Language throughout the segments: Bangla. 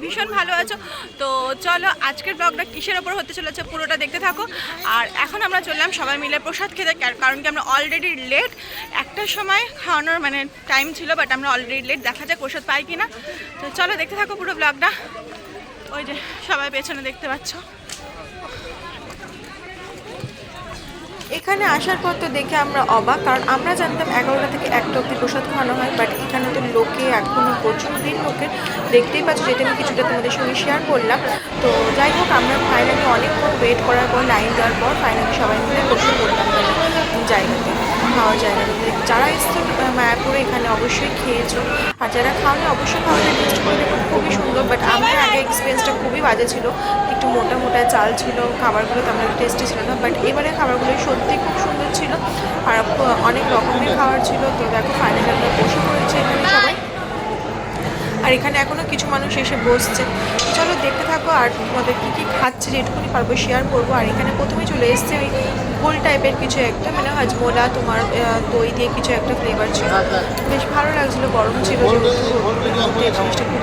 ভীষণ ভালো আছো। তো চলো, আজকের ব্লগটা কিসের ওপর হতে চলেছে পুরোটা দেখতে থাকো। আর এখন আমরা চললাম সবাই মিলে প্রসাদ খেতে কার- কারণ কি আমরা অলরেডি লেট একটার সময় খাওয়ানোর মানে টাইম ছিল বাট আমরা অলরেডি লেট দেখা যায় প্রসাদ পাই কিনা। তো চলো, দেখতে থাকো পুরো ব্লগটা ওই যে সবাই পেছনে দেখতে পাচ্ছ। এখানে আসার পর তো দেখে আমরা অবাক, কারণ আমরা জানতাম এগারোটা থেকে একটা অব্দি প্রসাদ খাওয়ানো হয় বাট এখানে তো লোকে এখনও প্রচুর দিন লোকে দেখতেই পাচ্ছ যেটা আমি কিছুটা তোমাদের সঙ্গে শেয়ার করলাম। তো যাই হোক, আমরা ফাইনালি অনেকক্ষণ ওয়েট করার পর লাইন দেওয়ার পর ফাইনালি সবাই মিলে বসে পড়লাম মানে জায়গাতে, খাওয়ার জায়গাতে। যারা এসছো মায়াপুরে এখানে অবশ্যই খেয়েছো, আর যারা খাওয়ানি অবশ্যই খাওয়াতে টেস্ট করে খুবই সুন্দর বাট আমার আগে এক্সপিরিয়েন্সটা খুবই বাজে ছিল। একটু মোটা মোটা চাল ছিল, খাবারগুলো তেমন টেস্টি ছিল না বাট এবারে খাবারগুলো সত্যি খুব সুন্দর ছিল। আর অনেক রকমের খাবার ছিল। তো দেখো ফাইনালি আমরা বসে পড়েছি এখানে সবাই। আর এখানে এখনও কিছু মানুষ এসে বসছে। চলো দেখতে থাকো আর তোমাদের কী কী খাচ্ছে যেটুকুনি পারব শেয়ার করব। আর এখানে প্রথমে চলে এসছে ওই গোল টাইপের কিছু একটা মানে হাজমোলা তোমার দই দিয়ে কিছু একটা ফ্লেভার ছিল। বেশ ভালো লাগছিল, গরম ছিল জিনিসটা খুব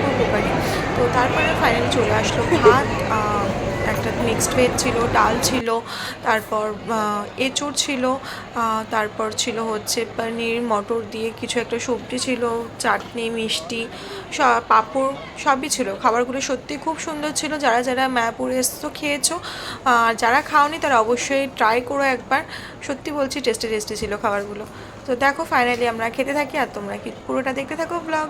তো তারপরে ফাইনালি চলে আসলো ভাত একটা মিক্সড ভেজ ছিল, ডাল ছিল, তারপর এঁচোড় ছিল তারপর ছিল হচ্ছে পনির, মটর দিয়ে কিছু একটা সবজি ছিল, চাটনি, মিষ্টি পাঁপড়, সবই ছিল। খাবারগুলো সত্যি খুব সুন্দর ছিল। যারা যারা মায়াপুর এসছো খেয়েছো। আর যারা খাওনি, তারা অবশ্যই ট্রাই করো একবার। সত্যি বলছি টেস্টি টেস্টি ছিল খাবারগুলো। তো দেখো ফাইনালি আমরা খেতে থাকি আর তোমরা কি পুরোটা দেখতে থাকো ব্লগ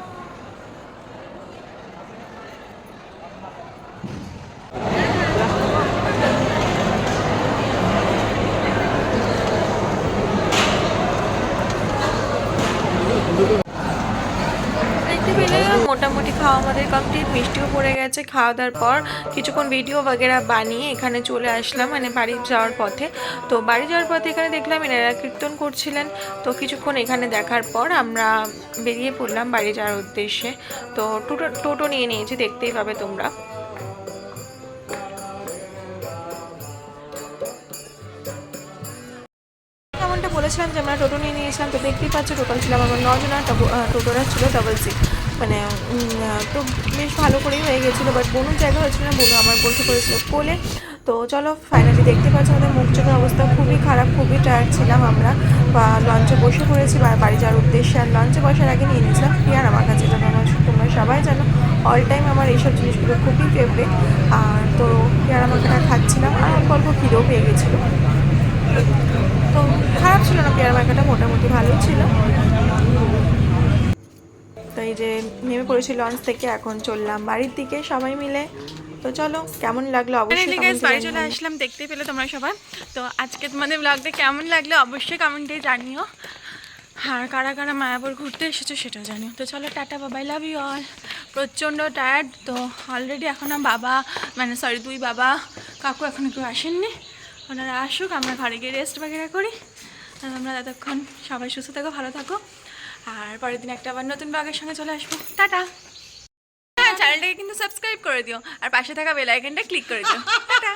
দেখতে পেলে মোটামুটি খাওয়া আমাদের কমপ্লিট মিষ্টিও পড়ে গেছে খাওয়া দাওয়ার পর কিছুক্ষণ ভিডিও বাগেরা বানিয়ে এখানে চলে আসলাম মানে বাড়ি যাওয়ার পথে। তো বাড়ি যাওয়ার পথে এখানে দেখলাম এনারা কীর্তন করছিলেন। তো কিছুক্ষণ এখানে দেখার পর আমরা বেরিয়ে পড়লাম বাড়ি যাওয়ার উদ্দেশ্যে। তো টোটো টোটো নিয়ে নিয়েছি, দেখতেই পাবে তোমরা। বলেছিলাম যে আমরা টোটো নিয়ে নিয়েছিলাম, তো দেখতেই পাচ্ছ টোটাল ছিলাম আমার নজন টোটোরা ছিল ডাবল সিট মানে তো বেশ ভালো করেই হয়ে গেছিল বাট বনুর জায়গা হয়েছিল না, বনু আমার বসে পড়েছিল কোলে। তো চলো ফাইনালি দেখতে পাচ্ছি আমাদের মুখ চোখের অবস্থা খুবই খারাপ, খুবই টায়ার্ড ছিলাম আমরা। বা লঞ্চে বসে পড়েছি, বা, বাড়ি যাওয়ার উদ্দেশ্যে। আর লঞ্চে বসার আগে নিয়ে নিয়েছিলাম পিয়ার আমার কাছে, যেন আমার তোমরা সবাই জানো অল টাইম আমার এইসব জিনিসগুলো খুবই ফেভারিট আর তো পিয়ার আমাকে খাচ্ছিলাম, আর অল্প অল্প খিদেও পেয়ে গেছিল। তো খারাপ ছিল না পেয়ারা মার্কাটা মোটামুটি ভালোই ছিল। তো এই যে নেমে পড়েছি লঞ্চ থেকে এখন চললাম বাড়ির দিকে সবাই মিলে। তো চলো কেমন লাগল? অবশ্যই বাড়ি চলে আসলাম দেখতে পেলে তোমরা সবাই। তো আজকে তোমাদের ব্লগটা কেমন লাগল অবশ্যই কমেন্টে জানিও। আর কারা কারা মায়াপুর ঘুরতে এসেছ সেটাও জানিও। তো চলো ta ta Babai love you all প্রচণ্ড টায়ার্ড তো অলরেডি এখনও বাবা মানে সরি দুই বাবা কাকু এখন কেউ আসেননি। ওনারা আসুক আমরা ঘরে গিয়ে রেস্ট বাগেরা করি। আমরা ততক্ষণ সবাই সুস্থ থাকো ভালো থাকো। আর পরের দিন একটা আবার নতুন ব্লগের সঙ্গে চলে আসব। টাটা। হ্যাঁ চ্যানেলটাকে কিন্তু সাবস্ক্রাইব করে দিও, আর পাশে থাকা বেল আইকনটা ক্লিক করে দিও। টাটা।